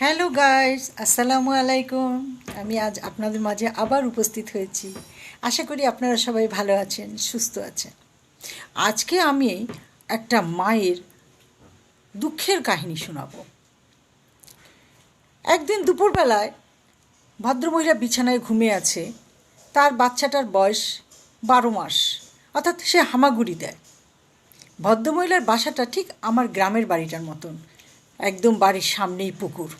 Hello guys আসসালামু আলাইকুম আমি আজ আপনাদের মাঝে আবার উপস্থিত হয়েছি। আশা করি আপনারা সবাই ভালো আছেন, সুস্থ আছেন। আজকে আমি একটা মায়ের দুঃখের কাহিনী শোনাব। একদিন দুপুরবেলায় ভদ্রমহিলা বিছানায় ঘুমিয়ে আছে। তার বাচ্চাটার বয়স বারো মাস। অর্থাৎ সে হামাগুড়ি দেয়। ভদ্রমহিলার বাসাটা ঠিক আমার গ্রামের বাড়িটার মতন। একদম বাড়ির সামনেই পুকুর।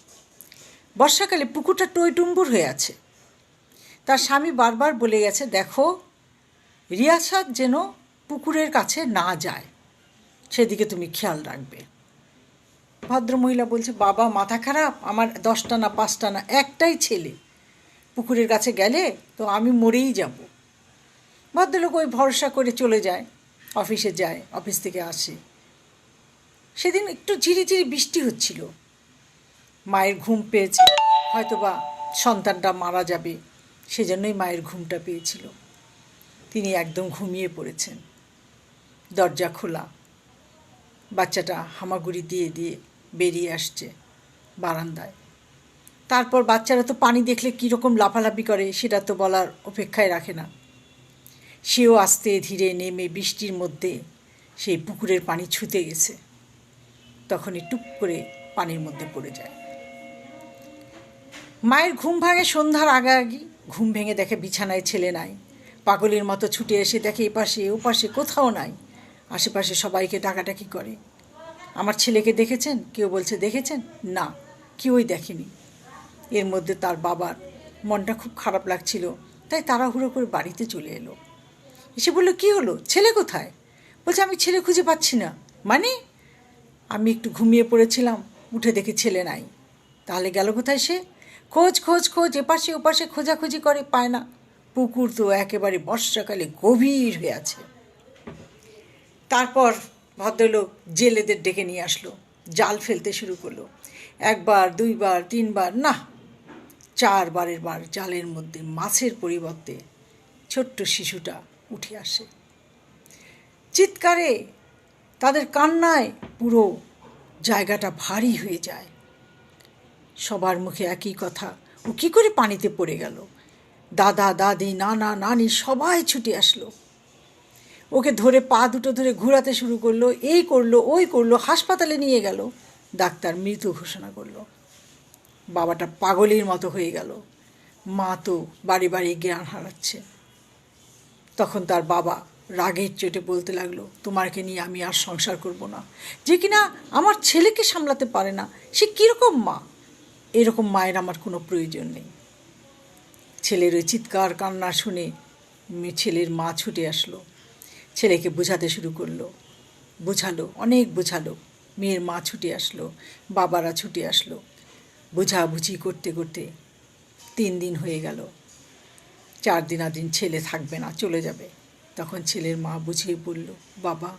বর্ষাকালে পুকুরটা টইটুম্বুর হয়ে আছে। তার স্বামী বারবার বলে গেছে, দেখো রিয়াসাদ যেন পুকুরের কাছে না যায়। সেদিকে তুমি খেয়াল রাখবে। ভদ্রমহিলা বলছে, বাবা, মাথা খারাপ? আমার দশটা না পাঁচটা না একটাই ছেলে। পুকুরের কাছে গেলে তো আমি মরেই যাব। ভদ্রলোক ওই ভরসা করে চলে যায়, অফিসে যায়, অফিস থেকে আসে। সেদিন একটু ঝিরিঝিরি বৃষ্টি হচ্ছিল। মায়ের ঘুম পেয়েছে। হয়তোবা সন্তানটা মারা যাবে, সেজন্যই মায়ের ঘুমটা পেয়েছিল। তিনি একদম ঘুমিয়ে পড়েছেন। দরজা খোলা। বাচ্চাটা হামাগুড়ি দিয়ে দিয়ে বেরিয়ে আসছে বারান্দায়। তারপর বাচ্চারা তো পানি দেখলে কীরকম লাফালাফি করে, সেটা তো বলার অপেক্ষায় রাখে না। সেও আস্তে ধীরে নেমে বৃষ্টির মধ্যে সেই পুকুরের পানি ছুতে গেছে। তখনই টুপ করে পানির মধ্যে পড়ে যায়। মায়ের ঘুম ভাঙে সন্ধ্যার আগাআগি ঘুম ভেঙে দেখে বিছানায় ছেলে নাই। পাগলের মতো ছুটে এসে দেখে এপাশে, ওপাশে কোথাও নাই। আশেপাশে সবাইকে ডাকাডাকি করে। আমার ছেলেকে দেখেছেন? কেউ বলছে, দেখেছেন? না, কেউই দেখেনি। এর মধ্যে তার বাবার মনটা খুব খারাপ লাগছিল, তাই তাড়াহুড়ো করে বাড়িতে চলে এলো। এসে বলল, কী হলো? ছেলে কোথায়? বলছে, আমি ছেলে খুঁজে পাচ্ছি না। মানে? আমি একটু ঘুমিয়ে পড়েছিলাম, উঠে দেখি ছেলে নাই। তাহলে গেল কোথায় সে? খোঁজ খোঁজ খোঁজ, এপাশে, ওপাশে খোঁজাখুঁজি করে, পায় না। পুকুর তো একেবারে বর্ষাকালে গভীর হয়ে আছে। তারপর ভদ্রলোক জেলেদের ডেকে নিয়ে আসলো। জাল ফেলতে শুরু করল। একবার, দুইবার, তিনবার, না, চারবারের বার জালের মধ্যে মাছের পরিবর্তে ছোট্ট শিশুটা উঠে আসে। চিৎকারে তাদের কান্নায় পুরো জায়গাটা ভারী হয়ে যায়। সবার মুখে একই কথা। ও কী করে পানিতে পড়ে গেল? দাদা, দাদি, নানা, নানি সবাই ছুটে আসলো। ওকে ধরে পা দুটো ধরে ঘোরাতে শুরু করল, এই করল, ওই করল, হাসপাতালে নিয়ে গেল। ডাক্তার মৃত ঘোষণা করল। বাবাটা পাগলের মতো হয়ে গেল। মা তো বাড়ি বাড়ি জ্ঞান হারাচ্ছে। তখন তার বাবা রাগের চোটে বলতে লাগল, তোমারকে নিয়ে আমি আর সংসার করব না। যে কিনা আমার ছেলেকে সামলাতে পারে না। সে কীরকম মা? এরকম মায়ের আমার কোনো প্রয়োজন নেই। ছেলের ওই চিৎকার কান্না শুনে ছেলের মা ছুটে আসলো। ছেলেকে বোঝাতে শুরু করল। বোঝালো, অনেক বোঝালো। মেয়ের মা ছুটে আসলো, বাবারা ছুটে আসলো। বোঝাবুঝি করতে করতে তিন দিন হয়ে গেল। চার দিন দিন ছেলে থাকবে না, চলে যাবে। তখন ছেলের মা বুঝিয়ে বলল, বাবা,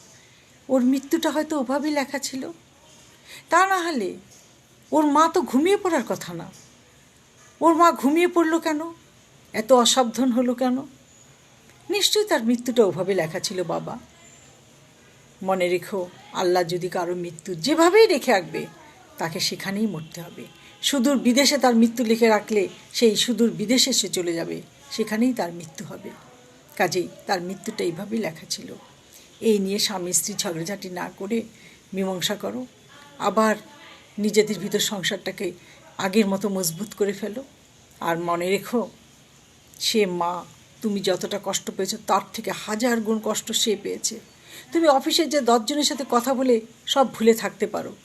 ওর মৃত্যুটা হয়তো ওভাবেই লেখা ছিল। তা না হলে ওর মা তো ঘুমিয়ে পড়ার কথা না। ওর মা ঘুমিয়ে পড়ল কেন? এত অসাবধান হলো কেন? নিশ্চয়ই তার মৃত্যুটা ওভাবে লেখা ছিল, বাবা। মনে রেখো, আল্লাহ যদি কারও মৃত্যু যেভাবেই রেখে রাখবে তাকে সেখানেই মরতে হবে। সুদূর বিদেশে তার মৃত্যু লিখে রাখলে সেই সুদূর বিদেশে সে চলে যাবে, সেখানেই তার মৃত্যু হবে। কাজেই তার মৃত্যুটা এইভাবেই লেখা ছিল। এই নিয়ে স্বামী স্ত্রী ঝগড়াঝাটি না করে মীমাংসা করো। আবার নিজেদের ভিতর সংসারটাকে আগের মতো মজবুত করে ফেলো। আর মনে রেখো, সে মা, তুমি যতটা কষ্ট পেয়েছ, তার থেকে হাজার গুণ কষ্ট সে পেয়েছে। তুমি অফিসের যে দশজনের সাথে কথা বলে সব ভুলে থাকতে পারো।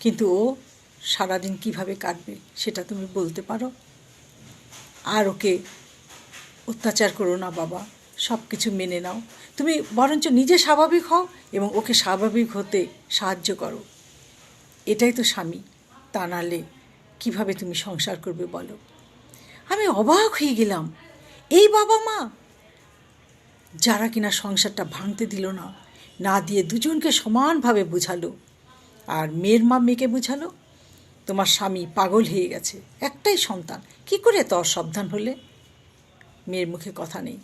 কিন্তু ও সারাদিন কীভাবে কাটবে, সেটা তুমি বলতে পারো। আর ওকে অত্যাচার করো না বাবা সব কিছু মেনে নাও। তুমি বরঞ্চ নিজে স্বাভাবিক হও এবং ওকে স্বাভাবিক হতে সাহায্য করো। এটাই তো স্বামী। তা নাহলে কীভাবে তুমি সংসার করবে বলো? আমি অবাক হয়ে গেলাম। এই বাবা মা? যারা কিনা সংসারটা ভাঙতে দিল না না দিয়ে দুজনকে সমানভাবে বুঝালো। আর মেয়ের মা মেয়েকে বুঝালো, তোমার স্বামী পাগল হয়ে গেছে, একটাই সন্তান, কি করে এত অসাবধান হলে? মেয়ের মুখে কথা নেই।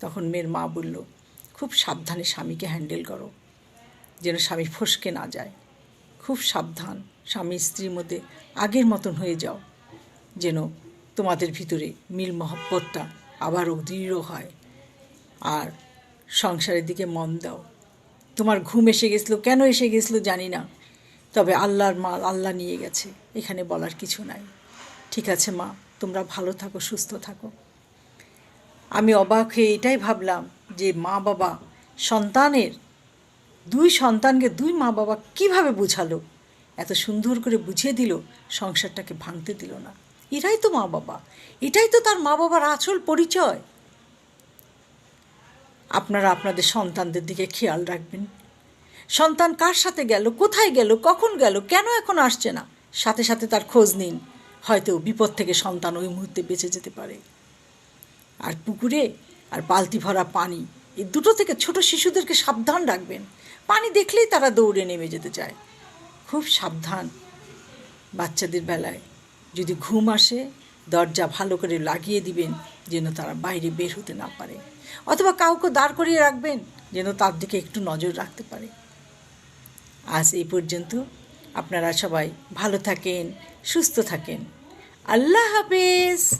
তখন মেয়ের মা বলল, খুব সাবধানে স্বামীকে হ্যান্ডেল করো, যেন স্বামী ফসকে না যায়। খুব সাবধান, স্বামী স্ত্রীর মধ্যে আগের মতন হয়ে যাও। যেন তোমাদের ভিতরে মিল মহব্বতটা আবারও দৃঢ় হয়। আর সংসারের দিকে মন দাও। তোমার ঘুম এসে গেছিল, কেন এসে গেছিল জানি না। তবে আল্লাহর মাল আল্লাহ নিয়ে গেছে, এখানে বলার কিছু নাই। ঠিক আছে মা, তোমরা ভালো থাকো, সুস্থ থাকো। আমি অবাক হয়ে এটাই ভাবলাম যে মা বাবা সন্তানের দুই সন্তানকে দুই মা বাবা কীভাবে বুঝালো? এত সুন্দর করে বুঝিয়ে দিল, সংসারটাকে ভাঙতে দিল না। এরাই তো মা বাবা এটাই তো তার মা বাবার আসল পরিচয়। আপনারা আপনাদের সন্তানদের দিকে খেয়াল রাখবেন। সন্তান কার সাথে গেল, কোথায় গেল, কখন গেল, কেন এখন আসছে না? সাথে সাথে তার খোঁজ নিন। হয়তো বিপদ থেকে সন্তান ওই মুহূর্তে বেঁচে যেতে পারে। আর পুকুরে আর বালতি ভরা পানি এই দুটো থেকে ছোট শিশুদেরকে সাবধান রাখবেন। পানি দেখলেই তারা দৌড়ে নেমে যেতে চায়। খুব সাবধান বাচ্চাদের বেলায়। যদি ঘুম আসে, দরজা ভালো করে লাগিয়ে দিবেন, যেন তারা বাইরে বের হতে না পারে। অথবা কাউকে দাঁড় করিয়ে রাখবেন, যেন তার দিকে একটু নজর রাখতে পারে। আজ এই পর্যন্ত। আপনারা সবাই ভালো থাকেন, সুস্থ থাকেন। আল্লাহ হাফেজ।